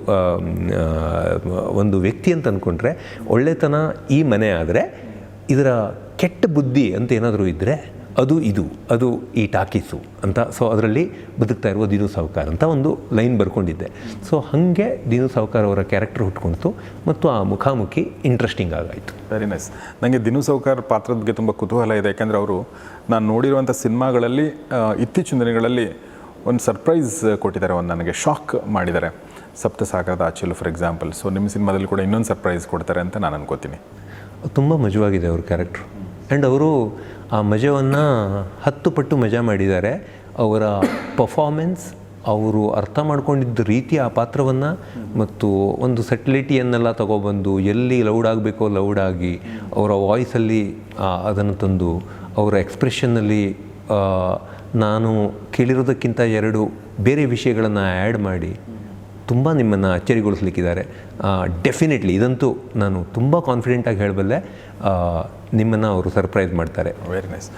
S1: ಒಂದು ವ್ಯಕ್ತಿ ಅಂತ ಅಂದ್ಕೊಂಡ್ರೆ ಒಳ್ಳೆತನ ಈ ಮನೆ ಆದರೆ, ಇದರ ಕೆಟ್ಟ ಬುದ್ಧಿ ಅಂತ ಏನಾದರೂ ಇದ್ದರೆ ಅದು ಇದು, ಅದು ಈ ಟಾಕೀಸು ಅಂತ. ಸೊ ಅದರಲ್ಲಿ ಬದುಕ್ತಾ ಇರುವ ದೀನು ಸಾವ್ಕಾರ್ ಅಂತ ಒಂದು ಲೈನ್ ಬರ್ಕೊಂಡಿದ್ದೆ. ಸೊ ಹಾಗೆ ದೀನು ಸಾವ್ಕಾರ್ ಅವರ ಕ್ಯಾರೆಕ್ಟರ್ ಹುಟ್ಕೊಳ್ತು ಮತ್ತು ಆ ಮುಖಾಮುಖಿ ಇಂಟ್ರೆಸ್ಟಿಂಗ್ ಆಗಾಯಿತು.
S2: ವೆರಿ ನೈಸ್ ನನಗೆ ದಿನು ಸೌಕರ್ ಪಾತ್ರದ ಬಗ್ಗೆ ತುಂಬ ಕುತೂಹಲ ಇದೆ. ಯಾಕೆಂದರೆ ಅವರು ನಾನು ನೋಡಿರುವಂಥ ಸಿನಿಮಾಗಳಲ್ಲಿ ಇತ್ತೀಚಿನ ದಿನಗಳಲ್ಲಿ ಒಂದು ಸರ್ಪ್ರೈಸ್ ಕೊಟ್ಟಿದ್ದಾರೆ, ಒಂದು ನನಗೆ ಶಾಕ್ ಮಾಡಿದ್ದಾರೆ. ಸಪ್ತಸಾಗರದ ಆಚಲು ಫಾರ್ ಎಕ್ಸಾಂಪಲ್ ಸೊ ನಿಮ್ಮ ಸಿನಿಮಾದಲ್ಲಿ ಕೂಡ ಇನ್ನೊಂದು ಸರ್ಪ್ರೈಸ್ ಕೊಡ್ತಾರೆ ಅಂತ ನಾನು ಅನ್ಕೋತೀನಿ.
S1: ತುಂಬ ಮಜವಾಗಿದೆ ಅವ್ರ ಕ್ಯಾರೆಕ್ಟ್ರು ಆ್ಯಂಡ್ ಅವರು ಆ ಮಜವನ್ನು ಹತ್ತು ಪಟ್ಟು ಮಜಾ ಮಾಡಿದ್ದಾರೆ. ಅವರ ಪರ್ಫಾರ್ಮೆನ್ಸ್ ಅವರು ಅರ್ಥ ಮಾಡ್ಕೊಂಡಿದ್ದ ರೀತಿ ಆ ಪಾತ್ರವನ್ನು ಮತ್ತು ಒಂದು ಸೆಟ್ಲಿಟಿಯನ್ನೆಲ್ಲ ತಗೊಬಂದು ಎಲ್ಲಿ ಲೌಡ್ ಆಗಬೇಕೋ ಆಗಿ ಅವರ ವಾಯ್ಸಲ್ಲಿ ಅದನ್ನು ತಂದು ಅವರ ಎಕ್ಸ್ಪ್ರೆಷನ್ನಲ್ಲಿ ನಾನು ಕೇಳಿರೋದಕ್ಕಿಂತ ಎರಡು ಬೇರೆ ವಿಷಯಗಳನ್ನು ಆ್ಯಡ್ ಮಾಡಿ ತುಂಬ ನಿಮ್ಮನ್ನು ಅಚ್ಚರಿಗೊಳಿಸ್ಲಿಕ್ಕಿದ್ದಾರೆ. ಡೆಫಿನೆಟ್ಲಿ ಇದಂತೂ ನಾನು ತುಂಬ ಕಾನ್ಫಿಡೆಂಟಾಗಿ ಹೇಳಬಲ್ಲೆ ನಿಮ್ಮನ್ನು ಅವರು ಸರ್ಪ್ರೈಸ್ ಮಾಡ್ತಾರೆ.
S2: Very nice